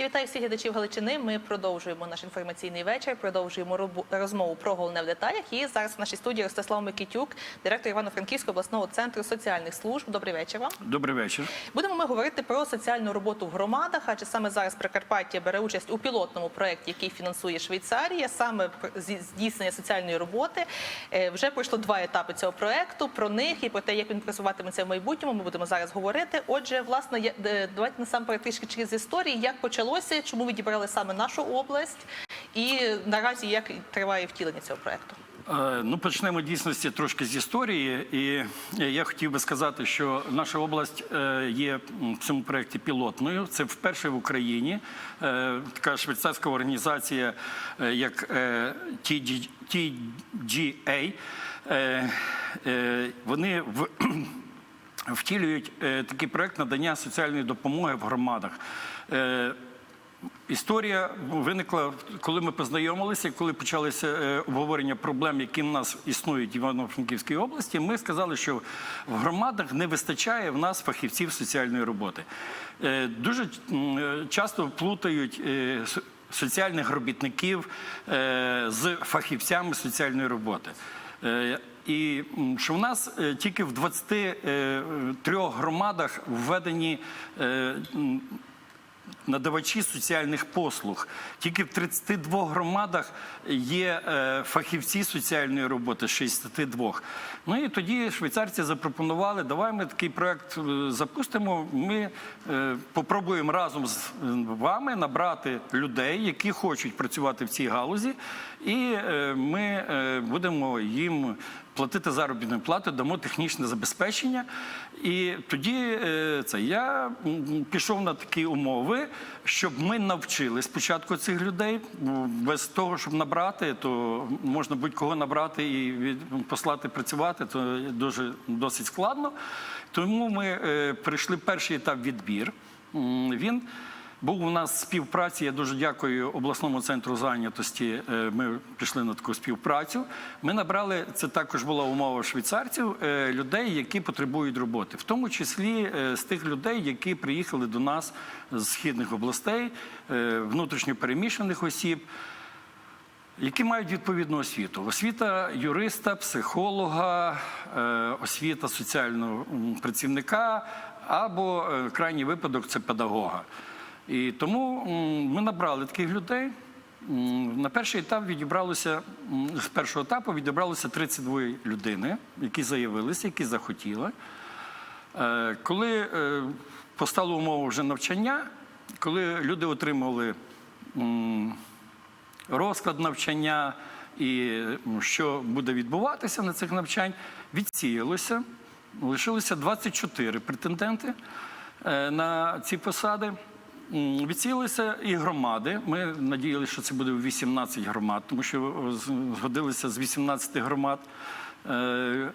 Я вітаю всіх глядачів Галичини. Ми продовжуємо наш інформаційний вечір, продовжуємо розмову про головне в деталях. І зараз в нашій студії Ростислав Микитюк, директор Івано-Франківського обласного центру соціальних служб. Добрий вечір вам. Добрий вечір. Будемо ми говорити про соціальну роботу в громадах. Адже саме зараз Прикарпаття бере участь у пілотному проєкті, який фінансує Швейцарія, саме здійснення соціальної роботи. Е, Вже пройшло два етапи цього проєкту. Про них і про те, як він просуватиметься в майбутньому. Ми будемо зараз говорити. Отже, власне, давайте насамперед трішки через історії, як почалося, чому ви дібрали саме нашу область, і наразі як триває втілення цього проєкту. Е, Ну, почнемо дійсності трошки з історії. І я хотів би сказати, що наша область е, є в цьому проєкті пілотною. Це вперше в Україні е, така швейцарська організація, як TG TGA. Вони втілюють такий проект надання соціальної допомоги в громадах. Історія виникла, коли ми познайомилися, коли почалися е, обговорення проблем, які в нас існують в Івано-Франківській області. Ми сказали, що в громадах не вистачає в нас фахівців соціальної роботи. Е, Дуже е, часто плутають соціальних робітників з фахівцями соціальної роботи. І що в нас тільки в 23 громадах введені надавачі соціальних послуг. Тільки в 32 громадах є е, фахівці соціальної роботи, 62. Ну і тоді швейцарці запропонували, давай ми такий проект е, запустимо. Ми е, попробуємо разом з вами набрати людей, які хочуть працювати в цій галузі, і ми будемо їм платити заробітну плату, дамо технічне забезпечення. І тоді е, це я пішов на такі умови, щоб ми навчили спочатку цих людей. Без того, щоб набрати, то можна будь-кого набрати і послати працювати, то дуже досить складно. Тому ми е, прийшли перший етап відбір. Він був у нас співпраці. Я дуже дякую обласному центру зайнятості. Е, Ми пішли на таку співпрацю. Ми набрали це також була умова швейцарців, е, людей, які потребують роботи, в тому числі е, з тих людей, які приїхали до нас з східних областей, е, внутрішньо переміщених осіб. Які мають відповідну освіту: освіта юриста, психолога, освіта соціального працівника або крайній випадок це педагога. І тому ми набрали таких людей. На перший етап відібралося з першого етапу відібралося 32 людини, які заявилися, які захотіли. Е, Коли е, постало умова вже навчання, коли люди отримали розклад навчання і що буде відбуватися на цих навчань, відсіялося. Лишилося 24 претенденти е, на ці посади. М, Відсіялися і громади. Ми надіялися, що це буде 18 громад, тому що згодилися з 18 громад. Е,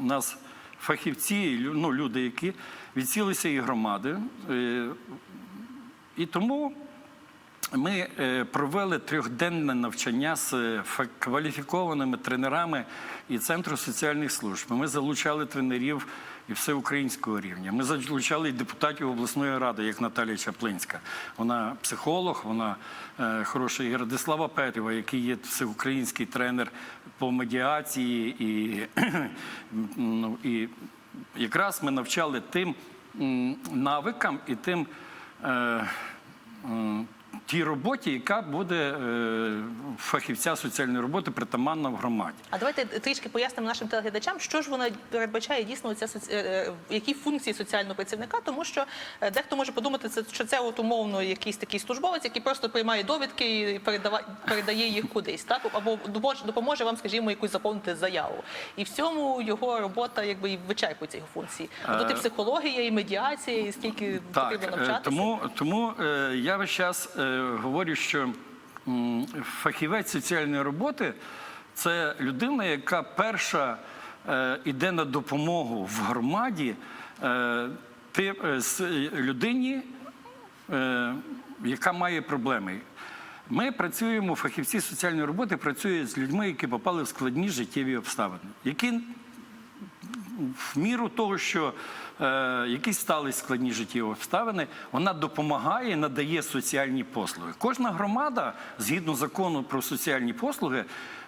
У нас фахівці, ну, люди, які відсілися і громади. Е, І тому ми е, провели трьохденне навчання з е, кваліфікованими тренерами і Центру соціальних служб. Ми залучали тренерів і всеукраїнського рівня. Ми залучали депутатів обласної ради, як Наталія Чаплинська. Вона психолог, вона е, хороша і Радислава Петрєва, який є всеукраїнський тренер по медіації і, ну, і якраз ми навчали тим навикам і тим. Е, Тій роботі, яка буде е, фахівця соціальної роботи притаманна в громаді. А давайте трішки пояснимо нашим телеглядачам, що ж вона передбачає дійсно ця е, е, які функції соціального працівника, тому що дехто може подумати, що це от умовно якийсь такий службовець, який просто приймає довідки і передає їх кудись, так або допоможе, вам, скажімо, якусь заповнити заяву. І в цьому його робота якби і вичерпується його функції. А тут і психологія, і медіація, і скільки потрібно навчатися. тому, тому я весь час говорю, що фахівець соціальної роботи це людина, яка перша е, іде на допомогу в громаді е, е, людині, е, яка має проблеми. Ми працюємо, фахівці соціальної роботи працюють з людьми, які попали в складні життєві обставини, які в міру того, що е, якісь стали складні життєві обставини, вона допомагає, надає соціальні послуги. Кожна громада, згідно закону про соціальні послуги,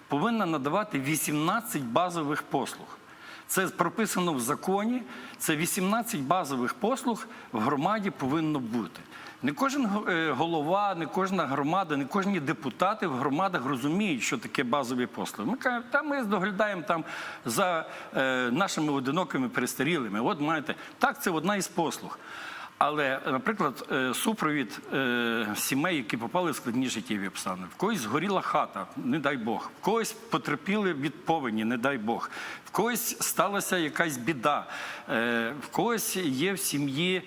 повинна надавати 18 базових послуг. Це прописано в законі. Це 18 базових послуг в громаді повинно бути. Не кожен е, голова, не кожна громада, не кожні депутати в громадах розуміють, що таке базові послуги. Ми кажемо, та ми доглядаємо там за е, нашими одинокими перестарілими. От маєте, так, це одна із послуг. Але, наприклад, е, супровід сімей, які попали в складні життєві обставини, в когось згоріла хата, не дай Бог, в когось потерпіли від повені, не дай Бог, в когось сталася якась біда, в когось є в сім'ї.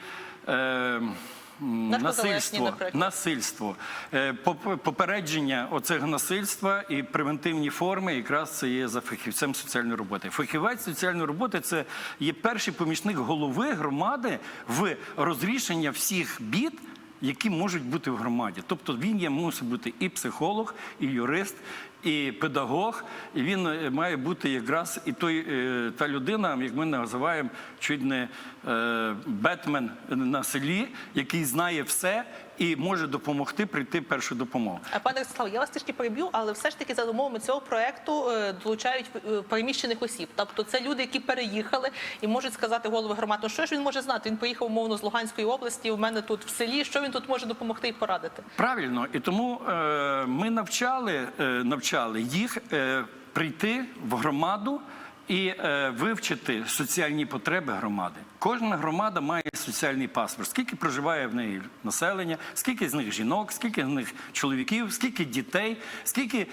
Насильство, насильство, Е, попередження оцього насильства і превентивні форми якраз це є за фахівцем соціальної роботи. Фахівець соціальної роботи це є перший помічник голови громади в розрішення всіх бід. Які можуть бути в громаді, тобто він є мусить бути і психолог, і юрист, і педагог. І він е, має бути якраз і той е, та людина, як ми називаємо, чуть не е, Бетмен на селі, який знає все і може допомогти прийти першу допомогу. Пане Ростислав, я вас трішки переб'ю, але все ж таки за умовами цього проекту е, долучають е, переміщених осіб. Тобто це люди, які переїхали і можуть сказати голови громад, ну що ж він може знати? Він поїхав умовно з Луганської області. У мене тут в селі. Що він тут може допомогти і порадити? Правильно, і тому е, ми навчали, е, навчали їх е, прийти в громаду і е, вивчити соціальні потреби громади. Кожна громада має соціальний паспорт. Скільки проживає в неї населення, скільки з них жінок, скільки з них чоловіків, скільки дітей, скільки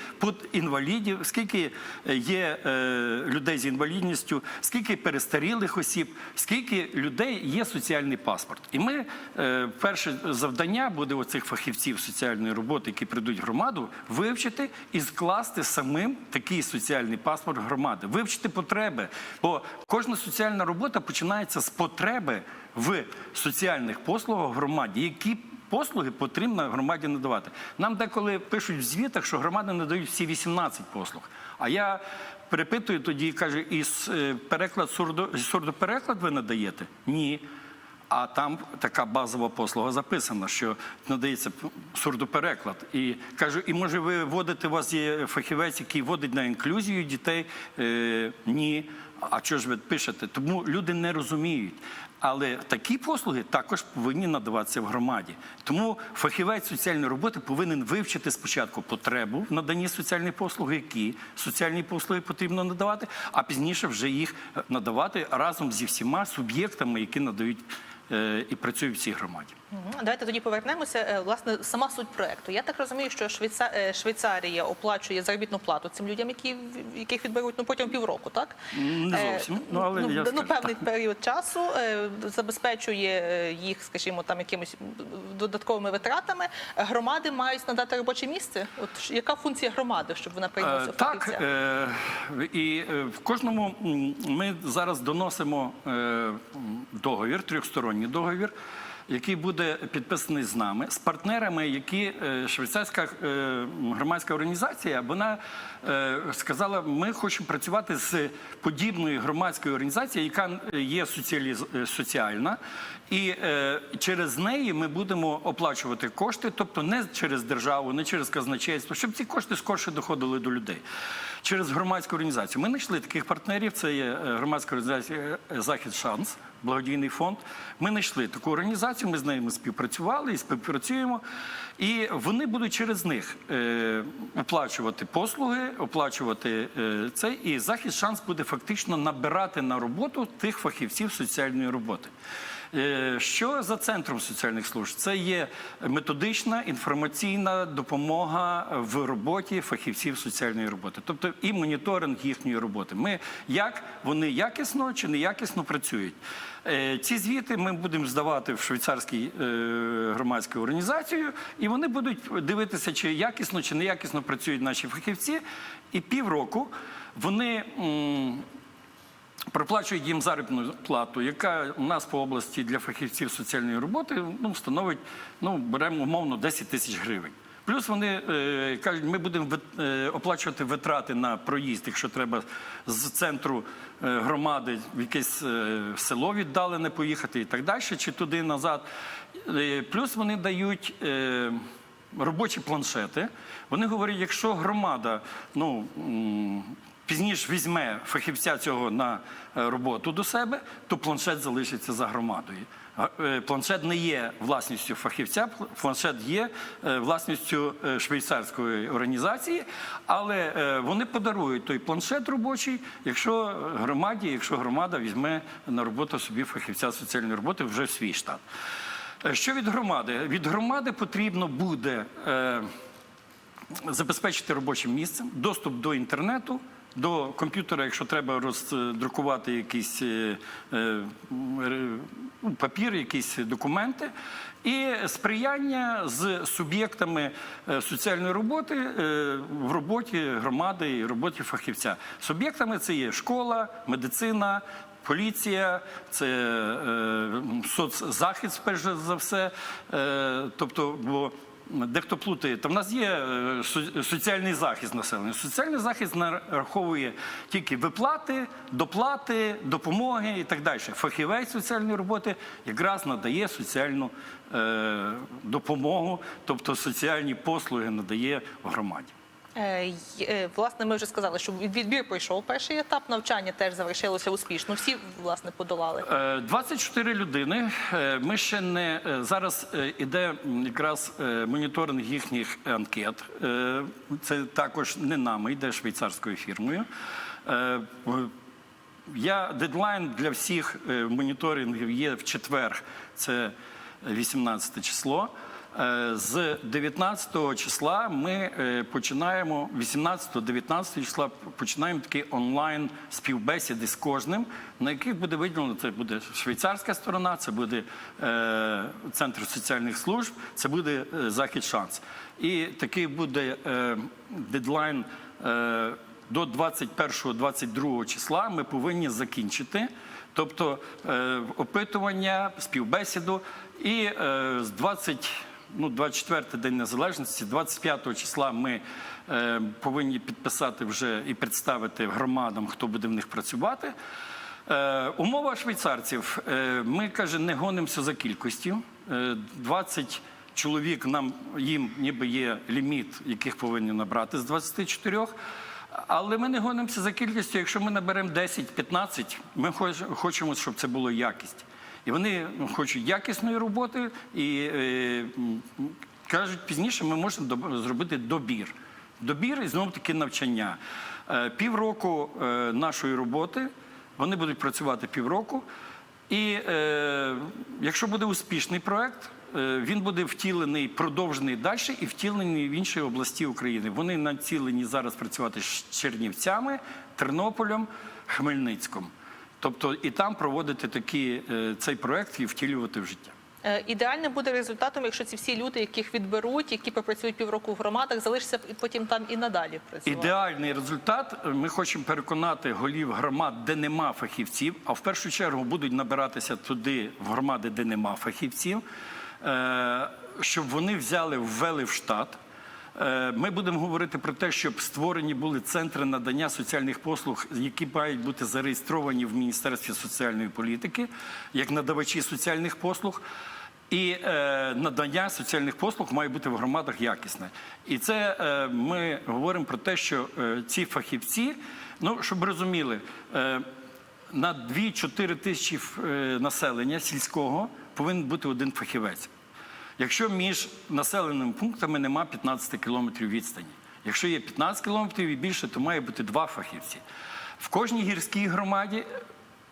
інвалідів, скільки е, є е, людей з інвалідністю, скільки перестарілих осіб, скільки людей є соціальний паспорт. І ми е, перше завдання буде у цих фахівців соціальної роботи, які прийдуть в громаду, вивчити і скласти самим такий соціальний паспорт громади, вивчити потреби. Бо кожна соціальна робота починається з потреби в соціальних послугах громаді, які послуги потрібно громаді надавати. Нам деколи пишуть в звітах, що громади надають всі 18 послуг. А я перепитую тоді, і с- е, переклад сурдо, сурдопереклад ви надаєте? Ні. А там така базова послуга записана, що надається сурдопереклад. І кажу, і може ви вводите, у вас є фахівець, який вводить на інклюзію дітей? Е, ні. А що ж ви пишете? Тому люди не розуміють. Але такі послуги також повинні надаватися в громаді. Тому фахівець соціальної роботи повинен вивчити спочатку потребу в наданні соціальної послуги, які соціальні послуги потрібно надавати, а пізніше вже їх е, надавати разом зі всіма суб'єктами, які надають е, і працюють в цій громаді. Давайте тоді повернемося. Е, Власне, сама суть проекту. Я так розумію, що Швейца- е, Швейцарія оплачує заробітну плату цим людям, які яких відберуть ну протягом півроку, так Не Е, зовсім. Ну, але ну, я ну, скажу, певний період часу забезпечує їх, скажімо, там якимось додатковими витратами. Громади мають надати робоче місце. От яка функція громади, щоб вона прийняла Е, Так, е, і в кожному ми зараз доносимо договір, трьохсторонній договір, який буде підписаний з нами, з партнерами, які е, швейцарська е, громадська організація, вона е, сказала, ми хочемо працювати з подібною громадською організацією, яка є соціальна, і через неї ми будемо оплачувати кошти, тобто не через державу, не через казначейство, щоб ці кошти скорше доходили до людей. Через громадську організацію. Ми знайшли таких партнерів. Це є громадська організація Захід Шанс, благодійний фонд. Ми знайшли таку організацію. Ми з нею співпрацювали і співпрацюємо. І вони будуть через них е, оплачувати послуги, оплачувати е, це. І захід шанс буде фактично набирати на роботу тих фахівців соціальної роботи. Е, Що за центром соціальних служб? Це є методична інформаційна допомога в роботі фахівців соціальної роботи, тобто і моніторинг їхньої роботи. Ми як вони якісно чи неякісно працюють. Е, Ці звіти ми будемо здавати в швейцарській е, громадській організацію, і вони будуть дивитися, чи якісно чи неякісно працюють наші фахівці. І півроку вони. Проплачують їм заробітну плату, яка у нас по області для фахівців соціальної роботи ну, становить, ну, беремо умовно 10 тисяч гривень. Плюс вони е, кажуть, ми будемо е, оплачувати витрати на проїзд, якщо треба з центру е, громади в якесь е, село віддалене поїхати і так далі, чи туди назад. Плюс вони дають. е, Робочі планшети. Вони говорять, якщо громада ну, пізніше візьме фахівця цього на роботу до себе, то планшет залишиться за громадою. Е, Планшет не є власністю фахівця, планшет є е, власністю е, швейцарської організації, але вони подарують той планшет робочий, якщо громаді, якщо громада візьме на роботу собі фахівця соціальної роботи вже в свій штат. Що від громади? Від громади потрібно буде. Забезпечити робочим місцем, доступ до інтернету, до комп'ютера, якщо треба роздрукувати якийсь е, е, папір, якісь документи, і сприяння з суб'єктами е, соціальної роботи в роботі громади і роботі фахівця. Суб'єктами це є школа, медицина. Поліція, це соцзахист, перш за все. Тобто, бо дехто плутає, то в нас є е, соціальний захист населення. Соціальний захист нараховує тільки виплати, доплати, допомоги і так далі. Фахівець соціальної роботи якраз надає соціальну е, допомогу, тобто соціальні послуги надає громаді. Е, е, Власне, ми вже сказали, що відбір пройшов перший етап, навчання теж завершилося успішно. Всі власне подолали. Е, 24 людини. Е, Ми ще не зараз іде якраз моніторинг їхніх анкет. Це також не нами, йде швейцарською фірмою. Я дедлайн для всіх моніторингів є в четвер. Це 18 число. Е, З 19 числа ми е, починаємо 18-19 числа починаємо такі онлайн співбесіди з кожним, на яких буде виділено це буде швейцарська сторона, це буде е, центр соціальних служб, це буде е, захід шанс. І такий буде е, дедлайн. Е, до 21-22 числа ми повинні закінчити, тобто е, опитування, співбесіду. І е, з 20, ну, 24 день незалежності, 25 числа ми е, повинні підписати вже і представити громадам, хто буде в них працювати. Е, умова швейцарців. Е, ми каже, не гонимося за кількістю. Е, 20 чоловік нам їм ніби є ліміт, яких повинні набрати з 24. Але ми не гонимося за кількістю. Якщо ми наберемо 10-15, ми хоч- хочемо, щоб це було якість. І вони ну, хочуть якісної роботи і е, кажуть, пізніше ми можемо зробити добір. Добір і знову таки навчання. Е, півроку е, нашої роботи вони будуть працювати півроку. І е, якщо буде успішний проект, е, він буде втілений, продовжений далі і втілений в інші області України. Вони націлені зараз працювати з Чернівцями, Тернополем, Хмельницьком. Тобто і там проводити такі, цей проект і втілювати в життя. Е, Ідеальним буде результатом, якщо ці всі люди, яких відберуть, які попрацюють півроку в громадах, залишаться і потім там і надалі працювати. Ідеальний результат. Ми хочемо переконати голів громад, де нема фахівців, а в першу чергу будуть набиратися туди, в громади, де нема фахівців, е, щоб вони взяли, ввели в штат. Е, Ми будемо говорити про те, щоб створені були центри надання соціальних послуг, які мають бути зареєстровані в Міністерстві соціальної політики як надавачі соціальних послуг. І е, надання соціальних послуг має бути в громадах якісне. І це е, ми говоримо про те, що е, ці фахівці, ну щоб розуміли, е, на 2-4 тисячі е, населення сільського повинен бути один фахівець. Якщо між населеними пунктами нема 15 кілометрів відстані. Якщо є 15 кілометрів і більше, то має бути два фахівці. В кожній гірській громаді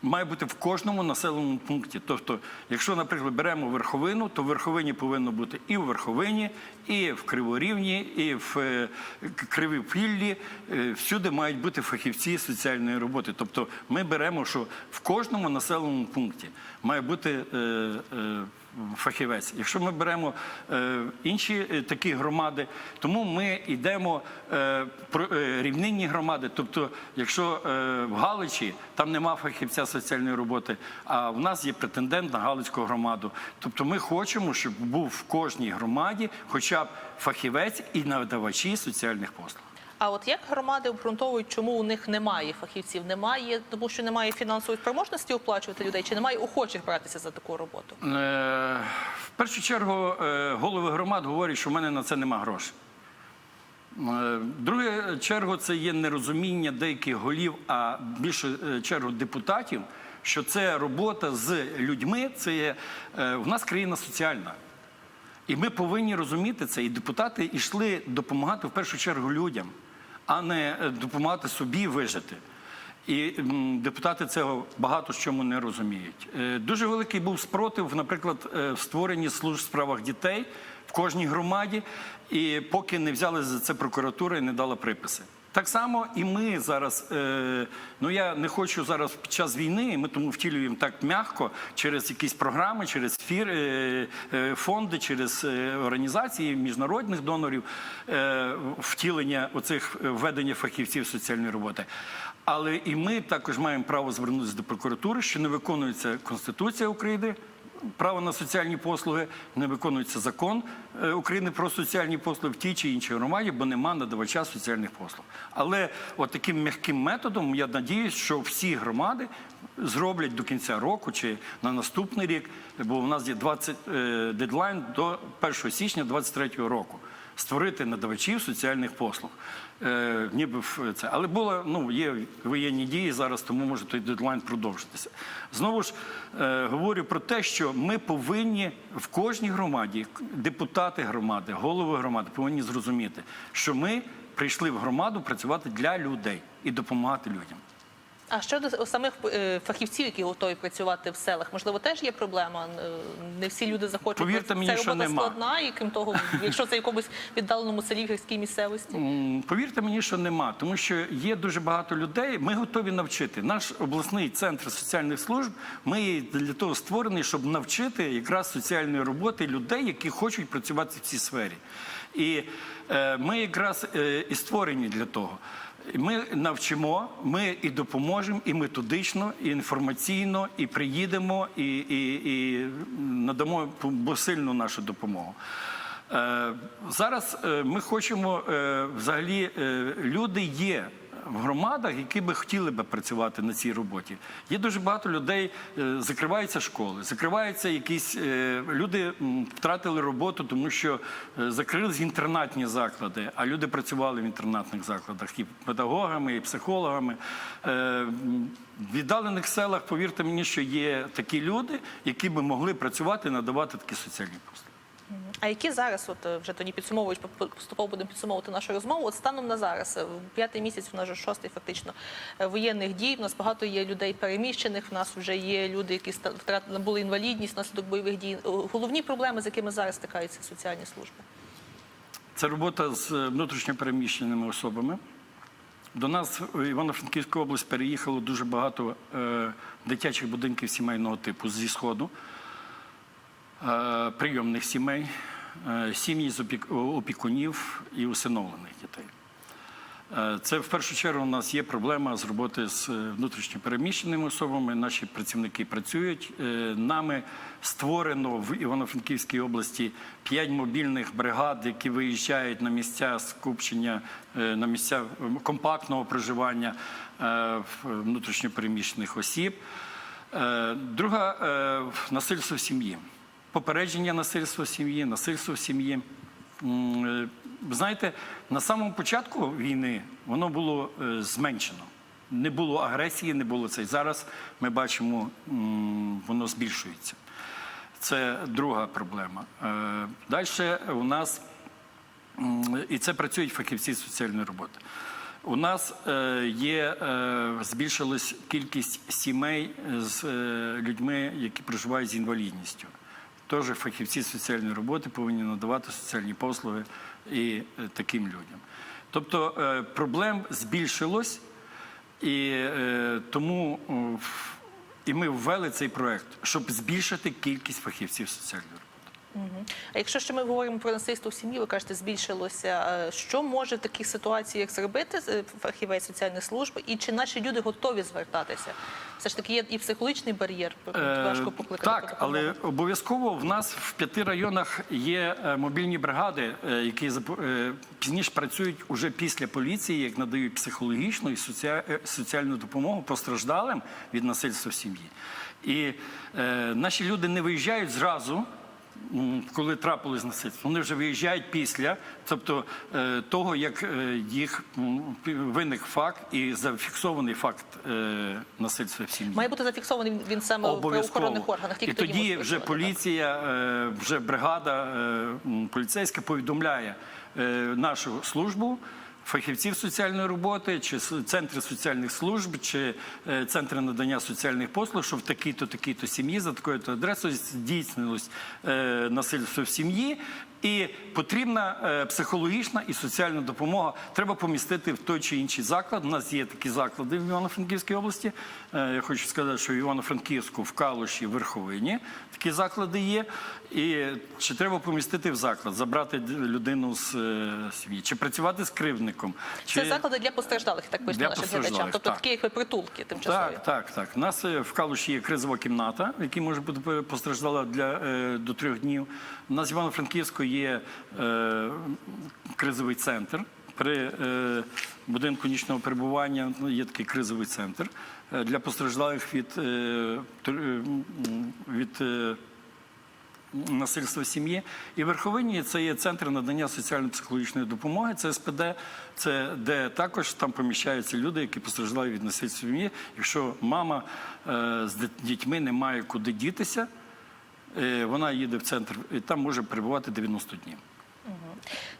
має бути в кожному населеному пункті. Тобто, якщо, наприклад, беремо верховину, то в верховині повинно бути і в верховині, і в Криворівні, і в е, Кривопіллі. Е, Всюди мають бути фахівці соціальної роботи. Тобто, ми беремо, що в кожному населеному пункті має бути е, е, фахівець. Якщо ми беремо е, інші е, такі громади, тому ми йдемо е, про рівнинні громади. Тобто, якщо в Галичі там нема фахівця соціальної роботи, а в нас є претендент на Галицьку громаду. Тобто, ми хочемо, щоб був в кожній громаді хоча б фахівець і надавачі соціальних послуг. А от як громади обґрунтовують, чому у них немає фахівців? Немає, тому що немає фінансової спроможності оплачувати людей, чи немає охочих братися за таку роботу? Е, В першу чергу е, голови громад говорять, що в мене на це нема грошей. Е, В другу чергу це є нерозуміння деяких голів, а більше е, чергу депутатів, що це робота з людьми, це є в нас країна соціальна. І ми повинні розуміти це. І депутати йшли допомагати в першу чергу людям, а не е, допомагати собі вижити. І депутати цього багато чому не розуміють. Е, Дуже великий був спротив, наприклад, е, в створенні служб в справах дітей в кожній громаді, і поки не взяли за це прокуратура і не дала приписи. Так само і ми зараз. Е, ну я не хочу зараз під час війни. Ми тому втілюємо так м'яко через якісь програми, через фір, е, е, фонди, через е, організації міжнародних донорів е, втілення оцих е, введення фахівців соціальної роботи. Але і ми також маємо право звернутися до прокуратури, що не виконується Конституція України. Право на соціальні послуги не виконується закон е, України про соціальні послуги в тій чи іншій громаді, бо нема надавача соціальних послуг. Але от таким м'яким методом я надіюсь, що всі громади зроблять до кінця року чи на наступний рік, бо у нас є 20 е, дедлайн до 1 січня 2023 року. Створити надавачів соціальних послуг, е, ніби в це, але було ну є воєнні дії зараз, тому може той дедлайн продовжитися. Знову ж е, говорю про те, що ми повинні в кожній громаді, депутати громади, голови громади повинні зрозуміти, що ми прийшли в громаду працювати для людей і допомагати людям. А щодо самих е, фахівців, які готові працювати в селах, можливо, теж є проблема. Е, Не всі люди захочуть. Повірте мені, це що робота нема. складна, і крім того, якщо це в якомусь віддаленому селі в гірській місцевості. Повірте мені, що нема, тому що є дуже багато людей. Ми готові навчити. Наш обласний центр соціальних служб. Ми для того створений, щоб навчити якраз соціальної роботи людей, які хочуть працювати в цій сфері. І е, ми якраз е, і створені для того. Ми навчимо, ми і допоможемо, і методично, і інформаційно, і приїдемо, і, і, і надамо посильну нашу допомогу. Е, Зараз е, ми хочемо е, взагалі люди є. В громадах, які би хотіли би працювати на цій роботі, є дуже багато людей. е, Закриваються школи, закриваються якісь е, люди втратили роботу, тому що е, закрились інтернатні заклади. А люди працювали в інтернатних закладах і педагогами, і психологами. В віддалених селах, повірте мені, що є такі люди, які би могли працювати надавати такі соціальні послуги. А які зараз, от е, вже тоді підсумовують, поступово будемо підсумовувати нашу розмову. От станом на зараз, е, в п'ятий місяць, у нас вже шостий фактично е, воєнних дій. У нас багато є людей переміщених. В нас вже є люди, які ста- втратили були інвалідність внаслідок бойових дій. Головні проблеми, з якими зараз стикаються соціальні служби. Це робота з внутрішньо переміщеними особами. До нас в Івано-Франківську область переїхало дуже багато дитячих будинків сімейного типу зі Сходу, прийомних сімей, е, сім'ї з опікунів і усиновлених дітей. Е, Це в першу чергу у нас є проблема з роботи з е, внутрішньо переміщеними особами. Наші працівники працюють. Е, Нами створено в Івано-Франківській області п'ять мобільних бригад, які виїжджають на місця скупчення, е, на місця е, компактного проживання е, внутрішньо переміщених осіб. Е, Друга е, насильство в сім'ї. Попередження насильства в сім'ї, насильство в сім'ї. Е, знаєте, на самому початку війни воно було е, зменшено. Не було агресії, не було це. Зараз ми бачимо, воно збільшується. Це друга проблема. Далі у нас і це працюють фахівці соціальної роботи. У нас е, є е, збільшилась кількість сімей з е, людьми, які проживають з інвалідністю. Теж фахівці соціальної роботи повинні надавати соціальні послуги і е, таким людям. Тобто е, проблем збільшилось, і е, тому І ми ввели цей проект, щоб збільшити кількість фахівців соціальної роботи. А якщо ще ми говоримо про насильство в сім'ї, ви кажете, збільшилося. Що може в таких ситуаціях зробити е, фахівець соціальної служби, і чи наші люди готові звертатися? Все ж таки є і психологічний бар'єр, Е, важко покликати. Так, але обов'язково в нас в п'яти районах є е, мобільні бригади, які пізніше працюють уже після поліції, як надають психологічну і соціальну допомогу постраждалим від насильства в сім'ї. І е, наші люди не виїжджають зразу. Коли трапилось насильство, вони вже виїжджають після, тобто е, того, як е, їх виник факт і зафіксований факт е, насильства в сім'ї. Має бути зафіксований він- саме в правоохоронних органах. Тільки І тоді можуть вже поліція, вже бригада поліцейська повідомляє нашу службу. Фахівців соціальної роботи, чи центри соціальних служб, чи е, центри надання соціальних послуг, що в такій-то такій-то сім'ї за такою-то адресою здійснилось е, насильство в сім'ї, і потрібна е, психологічна і соціальна допомога. Треба помістити в той чи інший заклад. У нас є такі заклади в Івано-Франківській області. Е, Я хочу сказати, що в Івано-Франківську, в Калуші, в Верховині такі заклади є. І чи треба помістити в заклад, забрати людину з е, сім'ї, чи працювати з кривдником? Це заклади для постраждалих, так Для нашим глядачам. Тобто так. такі притулки тимчасові. Так, так, так. У нас в Калуші є кризова кімната, в якій може бути постраждала для до трьох днів. У нас в Івано-Франківську є е, кризовий центр. При е, будинку нічного перебування ну, є такий кризовий центр е, для постраждалих від, е, е, від е, насильства сім'ї. І Верховині це є центр надання соціально-психологічної допомоги, це СПД, це де також там поміщаються люди, які постраждали від насильства сім'ї. Якщо мама е, з дітьми не має куди дітися, вона їде в центр і там може перебувати 90 днів.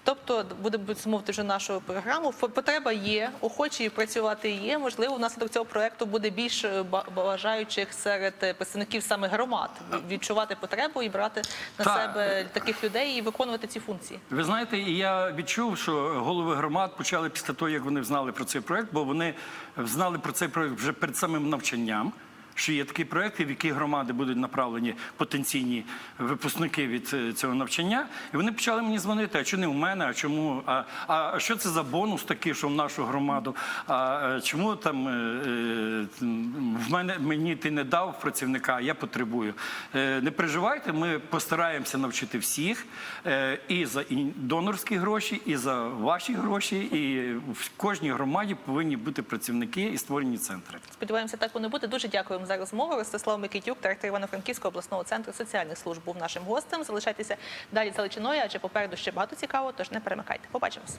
Тобто, будемо підсумовувати вже нашу програму. Потреба є, охочі працювати є. Можливо, внаслідок цього проекту буде більше ба- бажаючих серед е, представників саме громад відчувати потребу і брати на Так. себе таких людей і виконувати ці функції. Ви знаєте, і я відчув, що голови громад почали після того, як вони знали про цей проект, бо вони знали про цей проект вже перед самим навчанням. Що є такий проект, і в які громади будуть направлені потенційні випускники від е, цього навчання, і вони почали мені дзвонити. А чому не в мене? А чому? А, а що це за бонус такий, що в нашу громаду? А е, чому там е, в мене мені ти не дав працівника, я потребую? Не переживайте, ми постараємося навчити всіх і за донорські гроші, і за ваші гроші. І в кожній громаді повинні бути працівники і створені центри. Сподіваємося, так воно буде. Дуже дякуємо за розмову. Ростислав Микитюк, директор Івано-Франківського обласного центру соціальних служб, був нашим гостем. Залишайтеся далі за Личиною, адже попереду ще багато цікавого, тож не перемикайте. Побачимось.